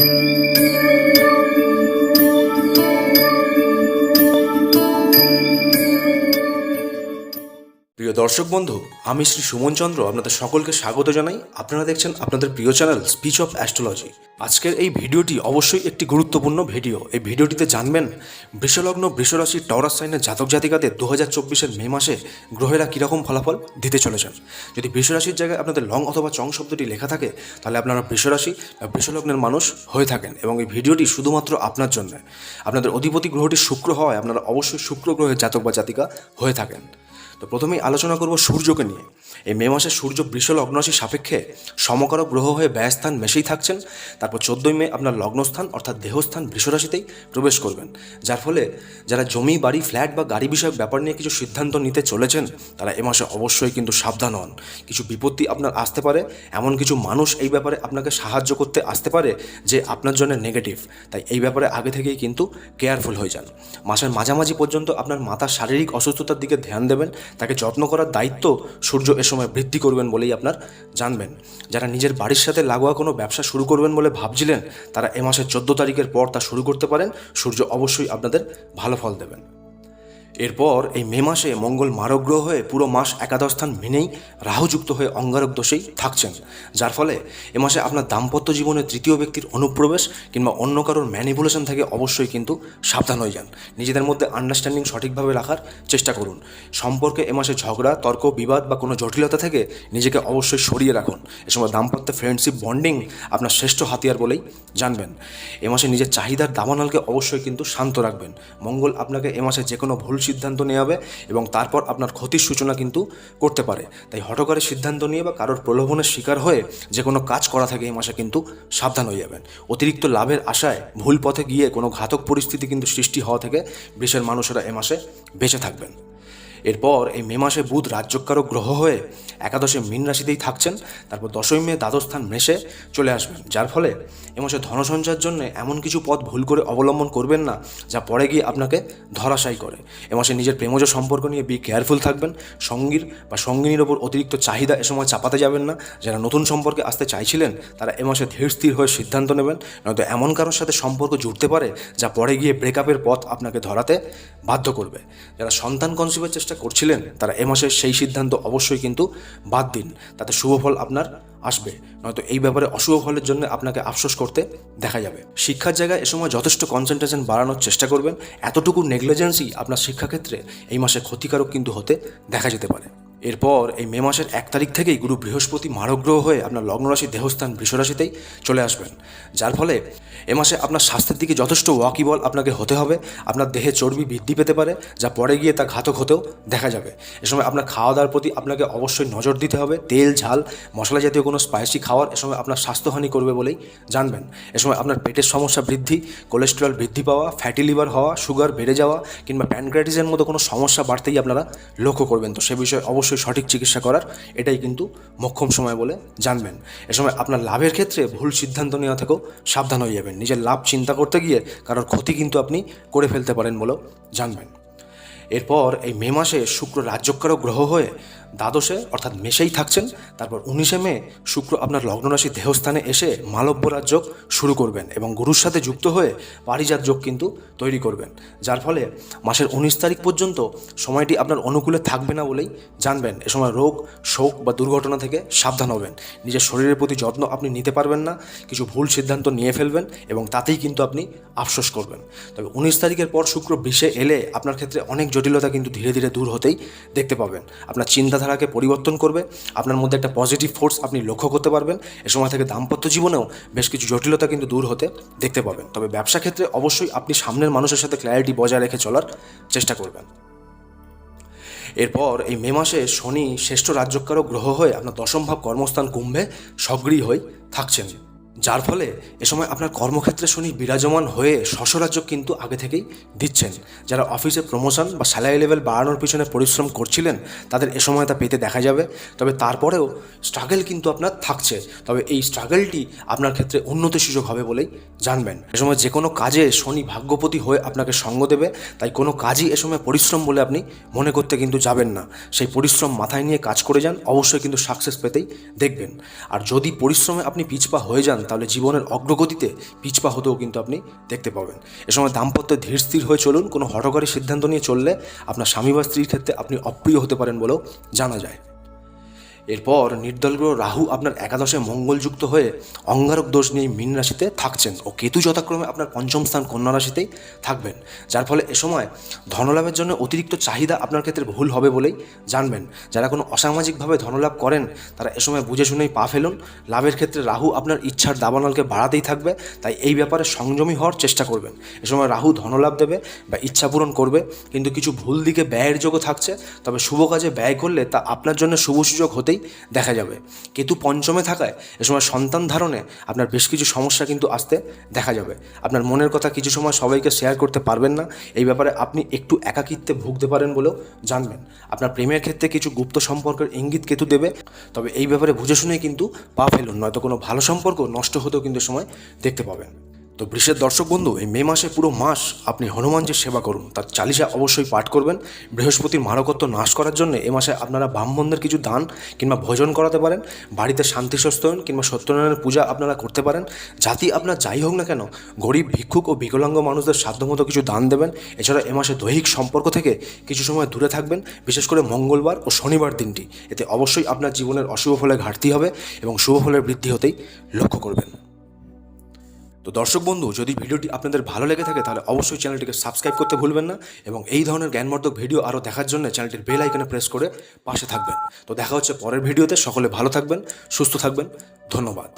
Thank you. প্রিয় দর্শক বন্ধু, আমি শ্রী সুমন চন্দ্র আপনাদের সকলকে স্বাগত জানাই। আপনারা দেখছেন আপনাদের প্রিয় চ্যানেল স্পিচ অফ অ্যাস্ট্রোলজি। আজকের এই ভিডিওটি অবশ্যই একটি গুরুত্বপূর্ণ ভিডিও। এই ভিডিওটিতে জানবেন, বৃষলগ্ন বৃষরাশি টরাস সাইনের জাতক জাতিকাদের দু হাজার চব্বিশের মে মাসে গ্রহেরা কীরকম ফলাফল দিতে চলেছেন। যদি বৃষরাশির জায়গায় আপনাদের লং অথবা চং শব্দটি লেখা থাকে, তাহলে আপনারা বৃষরাশি বা বৃষলগ্নের মানুষ হয়ে থাকেন এবং এই ভিডিওটি শুধুমাত্র আপনার জন্য। আপনাদের অধিপতি গ্রহটি শুক্র হওয়ায় আপনারা অবশ্যই শুক্র গ্রহের জাতক বা জাতিকা হয়ে থাকেন। তো প্রথমেই আলোচনা করব সূর্যকে নিয়ে। এই মে মাসে সূর্য বৃষ লগ্নরাশি সাপেক্ষে সমকারক গ্রহ হয়ে ব্যয়স্থান মেশেই থাকছেন। তারপর চোদ্দোই মে আপনার লগ্নস্থান অর্থাৎ দেহস্থান বৃষরাশিতেই প্রবেশ করবেন। যার ফলে যারা জমি, বাড়ি, ফ্ল্যাট বা গাড়ি বিষয়ক ব্যাপার নিয়ে কিছু সিদ্ধান্ত নিতে চলেছেন, তারা এ মাসে অবশ্যই কিন্তু সাবধান হন। কিছু বিপত্তি আপনার আসতে পারে, এমন কিছু মানুষ এই ব্যাপারে আপনাকে সাহায্য করতে আসতে পারে যে আপনার জন্য নেগেটিভ তাই এই ব্যাপারে আগে থেকেই কিন্তু কেয়ারফুল হয়ে যান। মাসের মাঝামাঝি পর্যন্ত আপনার মাতার শারীরিক অসুস্থতার দিকে ধ্যান দেবেন তাকে যত্ন করার দায়িত্ব সূর্য এ সময় বৃদ্ধি করবেন বলেই আপনার জানবেন। যারা নিজের বাড়ির সাথে লাগোয়া কোনো ব্যবসা শুরু করবেন বলে ভাবছিলেন, তারা এ মাসের চোদ্দ তারিখের পর তা শুরু করতে পারেন। সূর্য অবশ্যই আপনাদের ভালো ফল দেবেন। এরপর এই মে মাসে মঙ্গল মারক গ্রহ হয়ে পুরো মাস একাদশ স্থান মেনেই রাহুযুক্ত হয়ে অঙ্গারক দোষেই থাকছেন, যার ফলে এ মাসে আপনার দাম্পত্য জীবনে তৃতীয় ব্যক্তির অনুপ্রবেশ কিংবা অন্য কারোর ম্যানিপুলেশন থেকে অবশ্যই কিন্তু সাবধান হয়ে যান। নিজেদের মধ্যে আন্ডারস্ট্যান্ডিং সঠিকভাবে রাখার চেষ্টা করুন। সম্পর্কে এ মাসে ঝগড়া, তর্ক, বিবাদ বা কোনো জটিলতা থেকে নিজেকে অবশ্যই সরিয়ে রাখুন। এ সময় দাম্পত্য ফ্রেন্ডশিপ বন্ডিং আপনার শ্রেষ্ঠ হাতিয়ার বলেই জানবেন। এ মাসে নিজের চাহিদার দাবানলকে অবশ্যই কিন্তু শান্ত রাখবেন। মঙ্গল আপনাকে এ মাসে যে কোনো ভুল সিদ্ধান্ত নেওয়া হবে এবং তারপর আপনার ক্ষতির সূচনা কিন্তু করতে পারে। তাই হটকারের সিদ্ধান্ত নিয়ে বা কারোর প্রলোভনের শিকার হয়ে যে কোনো কাজ করা থাকে এই মাসে কিন্তু সাবধান হয়ে যাবেন। অতিরিক্ত লাভের আশায় ভুল পথে গিয়ে কোনো ঘাতক পরিস্থিতি কিন্তু সৃষ্টি হওয়া থেকে দেশের মানুষেরা এ মাসে বেঁচে থাকবেন। এরপর এই মে মাসে বুধ রাজ্যকারক গ্রহ হয়ে একাদশে মীন রাশিতেই থাকছেন। তারপর দশই মে দ্বাদস্থান মেশে চলে আসবেন। যার ফলে এ মাসে ধনসঞ্চয়ের জন্য এমন কিছু পথ ভুল করে অবলম্বন করবেন না, যা পরে গিয়ে আপনাকে ধরাশায়ী করে। এ মাসে নিজের প্রেমজ সম্পর্ক নিয়ে বি কেয়ারফুল থাকবেন। সঙ্গীর বা সঙ্গিনীর ওপর অতিরিক্ত চাহিদা এ সময় চাপাতে যাবেন না। যারা নতুন সম্পর্কে আসতে চাইছিলেন, তারা এ মাসে ধীর স্থির হয়ে সিদ্ধান্ত নেবেন। নয়তো এমন কারোর সাথে সম্পর্ক জুড়তে পারে, যা পরে গিয়ে ব্রেকআপের পথ আপনাকে ধরাতে বাধ্য করবে। যারা সন্তান কনসিভের চেষ্টা করছিলেন, তারা এ মাসের সেই সিদ্ধান্ত অবশ্যই কিন্তু বাদ দিন। তাতে শুভ ফল আপনার আসবে। নয়তো এই ব্যাপারে অশুভ ফলের জন্য আপনাকে আফসোস করতে দেখা যাবে। শিক্ষার জায়গায় এ সময় যথেষ্ট কনসেন্ট্রেশন বাড়ানোর চেষ্টা করবেন। এতটুকু নেগলিজেন্সই আপনার শিক্ষাক্ষেত্রে এই মাসে ক্ষতিকারক কিন্তু হতে দেখা যেতে পারে। এরপর এই মে মাসের এক তারিখ থেকেই গুরু বৃহস্পতি মারগ্রহ হয়ে আপনার লগ্নরাশি, দেহস্থান, বৃষরাশিতেই চলে আসবেন। যার ফলে এ মাসে আপনার স্বাস্থ্যের দিকে যথেষ্ট ওয়াকিবল আপনাকে হতে হবে। আপনার দেহে চর্বি বৃদ্ধি পেতে পারে, যা পরে গিয়ে তা ঘাতক হতেও দেখা যাবে। এ সময় আপনার খাওয়া দাওয়ার প্রতি আপনাকে অবশ্যই নজর দিতে হবে। তেল, ঝাল, মশলা জাতীয় কোনো স্পাইসি খাওয়ার এ সময় আপনার স্বাস্থ্যহানি করবে বলেই জানবেন। এ সময় আপনার পেটের সমস্যা বৃদ্ধি, কোলেস্টেরল বৃদ্ধি পাওয়া, ফ্যাটি লিভার হওয়া, সুগার বেড়ে যাওয়া কিংবা প্যানক্রাইটিসের মতো কোনো সমস্যা বাড়তেই আপনারা লক্ষ্য করবেন। তো সে বিষয়ে অবশ্যই সঠিক চিকিৎসা করার, এটাই কিন্তু মক্ষম সময় বলে জানবেন। এ সময় আপনার লাভের ক্ষেত্রে ভুল সিদ্ধান্ত নেওয়া থেকেও সাবধান হয়ে যাবেন। নিজের লাভ চিন্তা করতে গিয়ে কারোর ক্ষতি কিন্তু আপনি করে ফেলতে পারেন বলেও জানবেন। এরপর এই মে মাসে শুক্র রাজ্যকারক গ্রহ হয়ে দ্বাদশে, অর্থাৎ মেষেই থাকছেন। তারপর উনিশে মে শুক্র আপনার লগ্নরাশি দেহস্থানে এসে মালব্য রাজযোগ শুরু করবেন এবং গুরুর সাথে যুক্ত হয়ে পারিজাত যোগ কিন্তু তৈরি করবেন। যার ফলে মাসের উনিশ তারিখ পর্যন্ত সময়টি আপনার অনুকূলে থাকবে না বলেই জানবেন। এ সময় রোগ, শোক বা দুর্ঘটনা থেকে সাবধান হবেন। নিজের শরীরের প্রতি যত্ন আপনি নিতে পারবেন না। কিছু ভুল সিদ্ধান্ত নিয়ে ফেলবেন এবং তাতেই কিন্তু আপনি আফসোস করবেন। তবে উনিশ তারিখের পর শুক্র বিষে এলে আপনার ক্ষেত্রে অনেক জটিলতা কিন্তু ধীরে ধীরে দূর হতেই দেখতে পাবেন। আপনার চিন্তাধারাকে পরিবর্তন করবে, আপনার মধ্যে একটা পজিটিভ ফোর্স আপনি লক্ষ্য করতে পারবেন, এ সময় থেকে দাম্পত্য জীবনেও বেশ কিছু জটিলতা কিন্তু দূর হতে দেখতে পাবেন। তবে ব্যবসা ক্ষেত্রে অবশ্যই আপনি সামনের মানুষের সাথে ক্ল্যারিটি বজায় রেখে চলার চেষ্টা করবেন। এরপর এই মে মাসে শনি শ্রেষ্ঠ রাজ্যকারক গ্রহ হয়ে আপনার দশম ভাব কর্মস্থান কুম্ভে সক্রিয় হয়ে থাকছেন। যার ফলে এ সময় আপনার কর্মক্ষেত্রে শনি বিরাজমান হয়ে শশরাজ্য কিন্তু আগে থেকেই দিচ্ছেন। যারা অফিসে প্রমোশন বা স্যালারি লেভেল বাড়ানোর পিছনে পরিশ্রম করছিলেন, তাদের এ সময় তা পেতে দেখা যাবে। তবে তারপরেও স্ট্রাগল কিন্তু আপনার থাকছে। তবে এই স্ট্রাগলটি আপনার ক্ষেত্রে উন্নতি সুযোগ হবে বলেই জানবেন। এ সময় যে কোনো কাজে শনি ভাগ্যপতি হয়ে আপনাকে সঙ্গ দেবে। তাই কোনো কাজই এ সময় পরিশ্রম বলে আপনি মনে করতে কিন্তু যাবেন না। সেই পরিশ্রম মাথায় নিয়ে কাজ করে যান, অবশ্যই কিন্তু সাকসেস পেতেই দেখবেন। আর যদি পরিশ্রমে আপনি পিছপা হয়ে যান যান, তাহলে জীবনের অগ্রগতিতে পিছপা হতেও কিন্তু আপনি দেখতে পাবেন এ সময় দাম্পত্য ধীর স্থির হয়ে চলুন, কোনো হটকারী সিদ্ধান্ত নিয়ে চললে আপনার স্বামী বা স্ত্রীর ক্ষেত্রে আপনি অপ্রিয় হতে পারেন বলেও জানা যায়। এরপর নির্দল গ্রহ রাহু আপনার একাদশে মঙ্গলযুক্ত হয়ে অঙ্গারক দোষ নিয়ে মীন রাশিতে থাকছেন ও কেতু যথাক্রমে আপনার পঞ্চম স্থান কন্যা রাশিতেই থাকবেন। যার ফলে এ সময় ধনলাভের জন্য অতিরিক্ত চাহিদা আপনার ক্ষেত্রে ভুল হবে বলেই জানবেন। যারা কোনো অসামাজিকভাবে ধনলাভ করেন, তারা এ সময় বুঝে শুনেই পা ফেলুন। লাভের ক্ষেত্রে রাহু আপনার ইচ্ছার দাবানলকে বাড়াতেই থাকবে, তাই এই ব্যাপারে সংযমী হওয়ার চেষ্টা করবেন। এ সময় রাহু ধনলাভ দেবে বা ইচ্ছা পূরণ করবে, কিন্তু কিছু ভুল দিকে ব্যয়ের যোগও থাকছে। তবে শুভ কাজে ব্যয় করলে তা আপনার জন্য শুভ সুযোগ হতেই দেখা যাবে। কেতু পঞ্চমে থাকায় এ সময় সন্তান ধারণে আপনার বেশ কিছু সমস্যা কিন্তু আসতে দেখা যাবে। আপনার মনের কথা কিছু সময় সবাইকে শেয়ার করতে পারবেন না। এই ব্যাপারে আপনি একটু একাকিত্বে ভুগতে পারেন বলেও জানবেন। আপনার প্রেমের ক্ষেত্রে কিছু গুপ্ত সম্পর্কের ইঙ্গিত কেতু দেবে। তবে এই ব্যাপারে বুঝে শুনেই কিন্তু পা ফেলুন, নয়তো কোনো ভালো সম্পর্ক নষ্ট হতেও কিন্তু সময় দেখতে পাবেন। তো বৃষের দর্শক বন্ধু, এই মে মাসে পুরো মাস আপনি হনুমানজির সেবা করুন, তার চালিশা অবশ্যই পাঠ করবেন। বৃহস্পতির মারকত্ব নাশ করার জন্য এ মাসে আপনারা ব্রাহ্মণদের কিছু দান কিংবা ভোজন করাতে পারেন, বাড়িতে শান্তি সস্তয়ন কিংবা সত্যনারায়ণের পূজা আপনারা করতে পারেন। জাতি আপনার যাই হোক না কেন, গরিব, ভিক্ষুক ও বিকলাঙ্গ মানুষদের সাধ্যমতো কিছু দান দেবেন। এছাড়া এ মাসে দৈহিক সম্পর্ক থেকে কিছু সময় দূরে থাকবেন, বিশেষ করে মঙ্গলবার ও শনিবার দিনটি। এতে অবশ্যই আপনার জীবনের অশুভ ফলে ঘাটতি হবে এবং শুভ ফলের বৃদ্ধি হতেই লক্ষ্য করবেন। তো দর্শক বন্ধু, যদি ভিডিওটি আপনাদের ভালো লেগে থাকে, তাহলে অবশ্যই চ্যানেলটিকে সাবস্ক্রাইব করতে ভুলবেন না এবং এই ধরনের জ্ঞানবর্ধক ভিডিও আরও দেখার জন্য চ্যানেলটির বেল আইকনে প্রেস করে পাশে থাকবেন। তো দেখা হচ্ছে পরের ভিডিওতে, সকলে ভালো থাকবেন, সুস্থ থাকবেন, ধন্যবাদ।